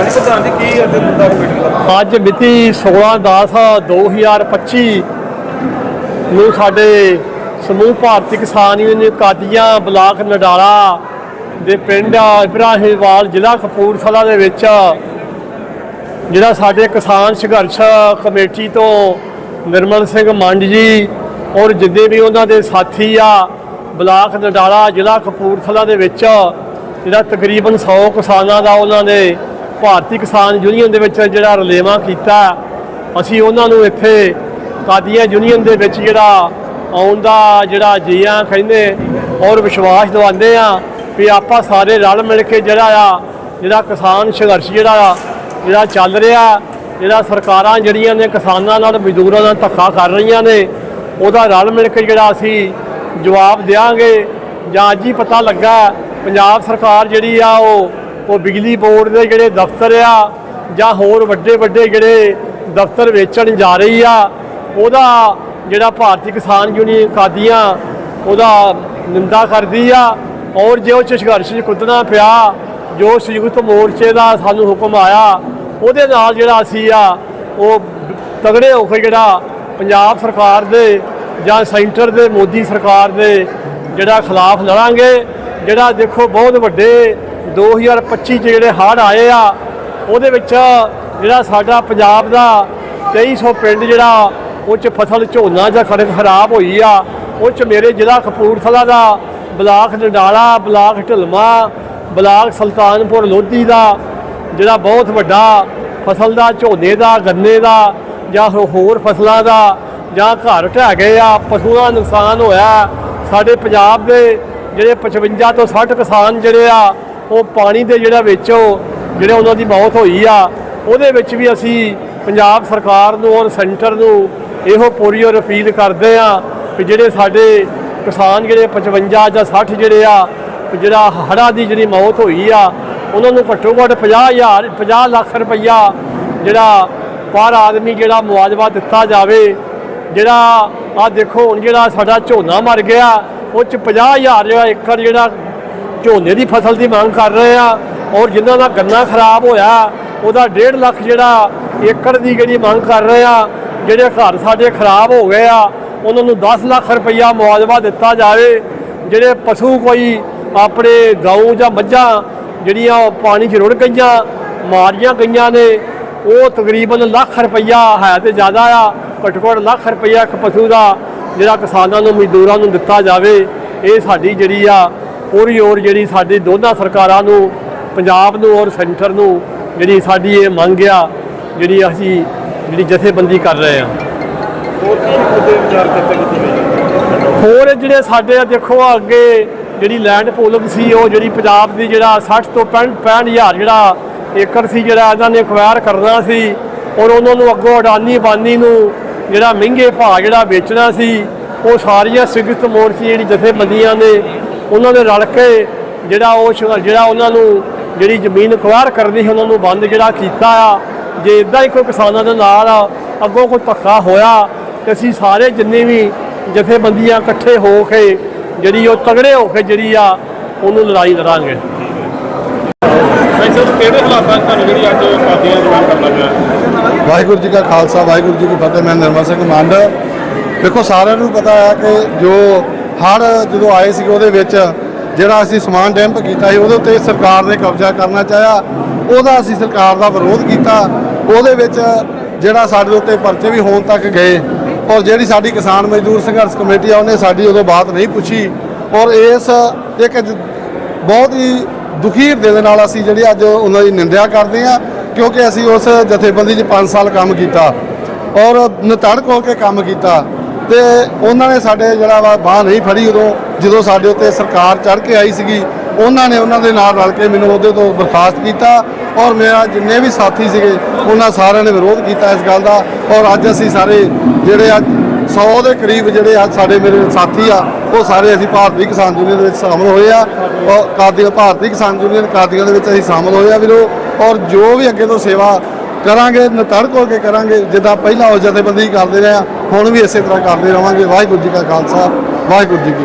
ਹਾਂਜੀ ਪ੍ਰਧਾਨ ਜੀ, ਕੀ ਅੱਜ ਮੁੱਦਾ ਮੀਟਿੰਗ ਦਾ ਅੱਜ ਮਿਤੀ 16/10/2025 ਨੂੰ ਸਾਡੇ ਸਮੂਹ ਭਾਰਤੀ ਕਿਸਾਨ ਯੂਨੀਅਨ ਕਾਦੀਆਂ ਬਲਾਕ ਨਡਾਲਾ ਦੇ ਪਿੰਡ ਇਬਰਾਹੀਮਵਾਲ ਜ਼ਿਲ੍ਹਾ ਕਪੂਰਥਲਾ ਦੇ ਵਿੱਚ, ਜਿਹੜਾ ਸਾਡੇ ਕਿਸਾਨ ਸੰਘਰਸ਼ ਕਮੇਟੀ ਤੋਂ ਨਿਰਮਲ ਸਿੰਘ ਮੰਡ ਜੀ ਔਰ ਜਿੰਨੇ ਵੀ ਉਹਨਾਂ ਦੇ ਸਾਥੀ ਆ, ਬਲਾਕ ਨਡਾਲਾ ਜ਼ਿਲ੍ਹਾ ਕਪੂਰਥਲਾ ਦੇ ਵਿੱਚ, ਜਿਹੜਾ ਤਕਰੀਬਨ 100 ਕਿਸਾਨਾਂ ਦਾ ਉਹਨਾਂ ਨੇ ਭਾਰਤੀ ਕਿਸਾਨ ਯੂਨੀਅਨ ਦੇ ਵਿੱਚ ਜਿਹੜਾ ਰਲੇਵਾ ਕੀਤਾ, ਅਸੀਂ ਉਹਨਾਂ ਨੂੰ ਇੱਥੇ ਕਾਦੀਆਂ ਯੂਨੀਅਨ ਦੇ ਵਿੱਚ ਜਿਹੜਾ ਆਉਣ ਦਾ ਜਿਹੜਾ ਜੀਆਂ ਕਹਿੰਦੇ ਔਰ ਵਿਸ਼ਵਾਸ ਦਿਵਾਉਂਦੇ ਆ ਵੀ ਆਪਾਂ ਸਾਰੇ ਰਲ ਮਿਲ ਕੇ ਜਿਹੜਾ ਆ, ਜਿਹੜਾ ਕਿਸਾਨ ਸੰਘਰਸ਼ ਜਿਹੜਾ ਆ, ਜਿਹੜਾ ਚੱਲ ਰਿਹਾ, ਜਿਹੜਾ ਸਰਕਾਰਾਂ ਜਿਹੜੀਆਂ ਨੇ ਕਿਸਾਨਾਂ ਨਾਲ ਮਜ਼ਦੂਰਾਂ ਨਾਲ ਧੱਕਾ ਕਰ ਰਹੀਆਂ ਨੇ, ਉਹਦਾ ਰਲ ਮਿਲ ਕੇ ਜਿਹੜਾ ਅਸੀਂ ਜਵਾਬ ਦੇਵਾਂਗੇ ਜਾਂ ਅੱਜ ਹੀ ਪਤਾ ਲੱਗਾ, ਪੰਜਾਬ ਸਰਕਾਰ ਜਿਹੜੀ ਆ ਉਹ ਉਹ ਬਿਜਲੀ ਬੋਰਡ ਦੇ ਜਿਹੜੇ ਦਫ਼ਤਰ ਆ ਜਾਂ ਹੋਰ ਵੱਡੇ ਵੱਡੇ ਜਿਹੜੇ ਦਫ਼ਤਰ ਵੇਚਣ ਜਾ ਰਹੀ ਆ, ਉਹਦਾ ਜਿਹੜਾ ਭਾਰਤੀ ਕਿਸਾਨ ਯੂਨੀਅਨ ਕਾਦੀਆਂ ਉਹਦਾ ਨਿੰਦਾ ਕਰਦੀ ਆ ਔਰ ਜੇ ਉਹ 'ਚ ਸੰਘਰਸ਼ 'ਚ ਕੁੱਦਣਾ ਪਿਆ, ਜੋ ਸੰਯੁਕਤ ਮੋਰਚੇ ਦਾ ਸਾਨੂੰ ਹੁਕਮ ਆਇਆ, ਉਹਦੇ ਨਾਲ ਜਿਹੜਾ ਅਸੀਂ ਆ, ਉਹ ਤਗੜੇ ਹੋ ਕੇ ਜਿਹੜਾ ਪੰਜਾਬ ਸਰਕਾਰ ਦੇ ਜਾਂ ਸੈਂਟਰ ਦੇ ਮੋਦੀ ਸਰਕਾਰ ਦੇ ਜਿਹੜਾ ਖਿਲਾਫ ਲੜਾਂਗੇ, ਜਿਹੜਾ ਦੇਖੋ ਬਹੁਤ ਵੱਡੇ 2025 ਚ ਜਿਹੜੇ ਹੜ੍ਹ ਆਏ ਆ, ਉਹਦੇ ਵਿੱਚ ਜਿਹੜਾ ਸਾਡਾ ਪੰਜਾਬ ਦਾ 2300 ਪਿੰਡ ਜਿਹੜਾ, ਉਹ ਚ ਫਸਲ ਝੋਨਾ ਜਾਂ ਕਣਕ ਖਰਾਬ ਹੋਈ ਆ, ਉਹ ਚ ਮੇਰੇ ਜ਼ਿਲ੍ਹਾ ਕਪੂਰਥਲਾ ਦਾ block Nadala, block Dhalma, block Sultanpur Lodhi ਦਾ ਜਿਹੜਾ ਬਹੁਤ ਵੱਡਾ ਫਸਲ ਦਾ, ਝੋਨੇ ਦਾ, ਗੰਨੇ ਦਾ ਜਾਂ ਹੋਰ ਫਸਲਾਂ ਦਾ ਜਾਂ ਘਰ ਢਹਿ ਗਏ ਆ, ਪਸ਼ੂਆਂ ਦਾ ਨੁਕਸਾਨ ਹੋਇਆ। ਸਾਡੇ ਪੰਜਾਬ ਦੇ ਜਿਹੜੇ 55 ਤੋਂ 60 ਕਿਸਾਨ ਜਿਹੜੇ ਆ ਉਹ ਪਾਣੀ ਦੇ ਜਿਹੜਾ ਵਿੱਚ ਉਹ, ਜਿਹੜੇ ਉਹਨਾਂ ਦੀ ਮੌਤ ਹੋਈ ਆ, ਉਹਦੇ ਵਿੱਚ ਵੀ ਅਸੀਂ ਪੰਜਾਬ ਸਰਕਾਰ ਨੂੰ ਔਰ ਸੈਂਟਰ ਨੂੰ ਇਹੋ ਪੂਰੀ ਔਰ ਅਪੀਲ ਕਰਦੇ ਆ ਕਿ ਜਿਹੜੇ ਸਾਡੇ ਕਿਸਾਨ ਜਿਹੜੇ 55 ਜਾਂ 60 ਜਿਹੜੇ ਆ ਜਿਹੜਾ ਹੜ੍ਹਾਂ ਦੀ ਜਿਹੜੀ ਮੌਤ ਹੋਈ ਆ, ਉਹਨਾਂ ਨੂੰ ਘੱਟੋ ਘੱਟ 50000 50 ਲੱਖ ਰੁਪਈਆ ਜਿਹੜਾ ਪਰ ਆਦਮੀ ਜਿਹੜਾ ਮੁਆਵਜ਼ਾ ਦਿੱਤਾ ਜਾਵੇ, ਜਿਹੜਾ ਆ ਦੇਖੋ ਹੁਣ ਜਿਹੜਾ ਸਾਡਾ ਝੋਨਾ ਮਰ ਗਿਆ, ਉਹ ਚ 50000 ਜਿਹੜਾ ਏਕੜ ਜਿਹੜਾ ਝੋਨੇ ਦੀ ਫਸਲ ਦੀ ਮੰਗ ਕਰ ਰਹੇ ਆ ਔਰ ਜਿਨ੍ਹਾਂ ਦਾ ਗੰਨਾ ਖਰਾਬ ਹੋਇਆ, ਉਹਦਾ 1.5 ਲੱਖ ਜਿਹੜਾ ਏਕੜ ਦੀ ਜਿਹੜੀ ਮੰਗ ਕਰ ਰਹੇ ਆ, ਜਿਹੜੇ ਘਰ ਸਾਡੇ ਖਰਾਬ ਹੋ ਗਏ ਆ, ਉਹਨਾਂ ਨੂੰ 10 ਲੱਖ ਰੁਪਈਆ ਮੁਆਵਜ਼ਾ ਦਿੱਤਾ ਜਾਵੇ, ਜਿਹੜੇ ਪਸ਼ੂ ਕੋਈ ਆਪਣੇ ਗਊ ਜਾਂ ਮੱਝਾਂ ਜਿਹੜੀਆਂ ਉਹ ਪਾਣੀ 'ਚ ਰੁੜ ਗਈਆਂ, ਮਾਰੀਆਂ ਗਈਆਂ ਨੇ, ਉਹ ਤਕਰੀਬਨ ਲੱਖ ਰੁਪਈਆ ਹੈ ਤੇ ਜ਼ਿਆਦਾ ਆ ਘੱਟੋ ਘੱਟ ਲੱਖ ਰੁਪਈਆ ਇੱਕ ਪਸ਼ੂ ਦਾ ਜਿਹੜਾ ਕਿਸਾਨਾਂ ਨੂੰ, ਮਜ਼ਦੂਰਾਂ ਨੂੰ ਦਿੱਤਾ ਜਾਵੇ, ਇਹ ਸਾਡੀ ਜਿਹੜੀ ਆ ਪੂਰੀ ਔਰ ਜਿਹੜੀ ਸਾਡੀ ਦੋਨਾਂ ਸਰਕਾਰਾਂ ਨੂੰ ਪੰਜਾਬ ਨੂੰ ਔਰ ਸੈਂਟਰ ਨੂੰ ਜਿਹੜੀ ਸਾਡੀ ਇਹ ਮੰਗ ਆ ਜਿਹੜੀ ਅਸੀਂ ਜਿਹੜੀ ਜਥੇਬੰਦੀ ਕਰ ਰਹੇ ਆ ਹੋਰ ਕੀ ਮੁੱਦੇ ਵਿਚਾਰ ਚਰਚਾ ਕੀਤੀ ਗਈ? ਹੋਰ ਜਿਹੜੇ ਸਾਡੇ ਦੇਖੋ ਅੱਗੇ ਜਿਹੜੀ ਲੈਂਡ ਪੋਲਿੰਗ ਸੀ ਉਹ ਜਿਹੜੀ ਪੰਜਾਬ ਦੀ ਜਿਹੜਾ 60 ਤੋਂ 65 ਹਜ਼ਾਰ ਜਿਹੜਾ ਏਕੜ ਸੀ ਜਿਹੜਾ ਇਹਨਾਂ ਨੇ ਅਕਵਾਇਰ ਕਰਨਾ ਸੀ ਔਰ ਉਹਨਾਂ ਨੂੰ ਅੱਗੋਂ ਅਡਾਨੀ ਬਾਨੀ ਨੂੰ ਜਿਹੜਾ ਮਹਿੰਗੇ ਭਾਅ ਜਿਹੜਾ ਵੇਚਣਾ ਸੀ ਉਹ ਸਾਰੀਆਂ ਸਿਗਤ ਮੋਰਚੇ ਜਿਹੜੀ ਜਥੇਬੰਦੀਆਂ ਨੇ ਉਹਨਾਂ ਨੇ ਰਲ ਕੇ ਜਿਹੜਾ ਉਹ ਜਿਹੜਾ ਉਹਨਾਂ ਨੂੰ ਜਿਹੜੀ ਜ਼ਮੀਨ ਅਕਵਾਇਰ ਕਰਨੀ ਸੀ ਉਹਨਾਂ ਨੂੰ ਬੰਦ ਜਿਹੜਾ ਕੀਤਾ ਆ। ਜੇ ਇਦਾਂ ਹੀ ਕੋਈ ਕਿਸਾਨਾਂ ਦੇ ਨਾਲ ਅੱਗੋਂ ਕੋਈ ਧੱਕਾ ਹੋਇਆ ਤੇ ਅਸੀਂ ਸਾਰੇ ਜਿੰਨੇ ਵੀ ਜਥੇਬੰਦੀਆਂ ਇਕੱਠੇ ਹੋ ਕੇ ਜਿਹੜੀ ਉਹ ਤਗੜੇ ਹੋ ਕੇ ਜਿਹੜੀ ਆ ਉਹਨੂੰ ਲੜਾਈ ਲੜਾਂਗੇ। ਭਾਈ ਸਾਹਿਬ ਕਿਹੜੇ ਹਾਲਾਤਾਂ 'ਚ ਤੁਹਾਨੂੰ ਜਿਹੜੀ ਅੱਜ ਕਾਦੀਆਂ ਜਵਾਨ ਕਰਨਾ ਪਿਆ? ਵਾਹਿਗੁਰੂ ਜੀ ਕਾ ਖਾਲਸਾ ਵਾਹਿਗੁਰੂ ਜੀ ਕੀ ਫਤਿਹ। ਮੈਂ ਨਿਰਮਲ ਸਿੰਘ ਮੰਡ। ਦੇਖੋ ਸਾਰਿਆਂ ਨੂੰ ਪਤਾ ਹੈ ਕਿ ਜੋ ਹੜ ਜਦੋਂ ਆਏ ਸੀ ਉਹਦੇ ਵਿੱਚ, ਜਿਹੜਾ ਅਸੀਂ ਸਮਾਨ ਡੈਂਪ ਕੀਤਾ ਸੀ, ਉਹਦੇ ਉੱਤੇ ਸਰਕਾਰ ਨੇ ਕਬਜ਼ਾ ਕਰਨਾ ਚਾਹਿਆ। ਉਹਦਾ ਅਸੀਂ ਸਰਕਾਰ ਦਾ ਵਿਰੋਧ ਕੀਤਾ। ਉਹਦੇ ਵਿੱਚ ਜਿਹੜਾ ਸਾਡੇ ਉੱਤੇ ਪਰਚੇ ਵੀ ਹੋਣ ਤੱਕ ਗਏ, ਔਰ ਜਿਹੜੀ ਸਾਡੀ ਕਿਸਾਨ ਮਜ਼ਦੂਰ ਸੰਘਰਸ਼ ਕਮੇਟੀ ਆ, ਉਹਨੇ ਸਾਡੀ ਉਦੋਂ ਬਾਤ ਨਹੀਂ ਪੁੱਛੀ। ਔਰ ਇਸ ਇੱਕ ਬਹੁਤ ਹੀ ਦੁਖੀ ਹਿਰਦੇ ਦੇ ਨਾਲ ਅਸੀਂ ਜਿਹੜੀ ਅੱਜ ਉਹਨਾਂ ਦੀ ਨਿੰਦਿਆ ਕਰਦੇ ਹਾਂ, ਕਿਉਂਕਿ ਅਸੀਂ ਉਸ ਜਥੇਬੰਦੀ 'ਚ 5 ਸਾਲ ਕੰਮ ਕੀਤਾ। ਔਰ ਨਤੜਕ ਹੋ ਕੇ ਕੰਮ ਕੀਤਾ। ਤੇ ਉਹਨਾਂ ਨੇ ਸਾਡੇ ਜਿਹੜਾ ਵਾ ਬਾਹ ਨਹੀਂ ਫੜੀ ਉਦੋਂ, ਜਦੋਂ ਸਾਡੇ ਉੱਤੇ ਸਰਕਾਰ ਚੜ ਕੇ ਆਈ ਸੀਗੀ, ਉਹਨਾਂ ਨੇ ਉਹਨਾਂ ਦੇ ਨਾਲ ਰਲ ਕੇ ਮੈਨੂੰ ਉਹਦੇ ਤੋਂ ਬਰਖਾਸਤ ਕੀਤਾ ਔਰ ਮੇਰਾ ਜਿੰਨੇ ਵੀ ਸਾਥੀ ਸੀਗੇ, ਉਹਨਾਂ ਸਾਰਿਆਂ ਨੇ ਵਿਰੋਧ ਕੀਤਾ ਇਸ ਗੱਲ ਦਾ ਔਰ ਅੱਜ ਅਸੀਂ ਸਾਰੇ ਜਿਹੜੇ ਅੱਜ 100 ਦੇ ਕਰੀਬ ਜਿਹੜੇ ਅੱਜ ਸਾਡੇ ਮੇਰੇ ਸਾਥੀ ਆ, ਉਹ ਸਾਰੇ ਅਸੀਂ ਭਾਰਤੀ ਕਿਸਾਨ ਯੂਨੀਅਨ ਦੇ ਵਿੱਚ ਸ਼ਾਮਲ ਹੋਏ ਆ ਔਰ ਕਾਦੀਆਂ ਭਾਰਤੀ ਕਿਸਾਨ ਯੂਨੀਅਨ ਕਾਦੀਆਂ ਦੇ ਵਿੱਚ ਅਸੀਂ ਸ਼ਾਮਲ ਹੋਏ ਆ ਵੀਰੋ ਔਰ ਜੋ ਵੀ ਅੱਗੇ ਤੋਂ ਸੇਵਾ ਕਰਾਂਗੇ ਨਤੜਕ ਹੋ ਕੇ ਕਰਾਂਗੇ, ਜਿੱਦਾਂ ਪਹਿਲਾਂ ਉਹ ਜਥੇਬੰਦੀ ਕਰਦੇ ਰਹੇ ਆ ਹੁਣ ਵੀ ਇਸੇ ਤਰ੍ਹਾਂ ਕਰਦੇ ਰਵਾਂਗੇ। ਵਾਹਿਗੁਰੂ ਜੀ ਕਾ ਖਾਲਸਾ ਵਾਹਿਗੁਰੂ ਜੀ ਕੀ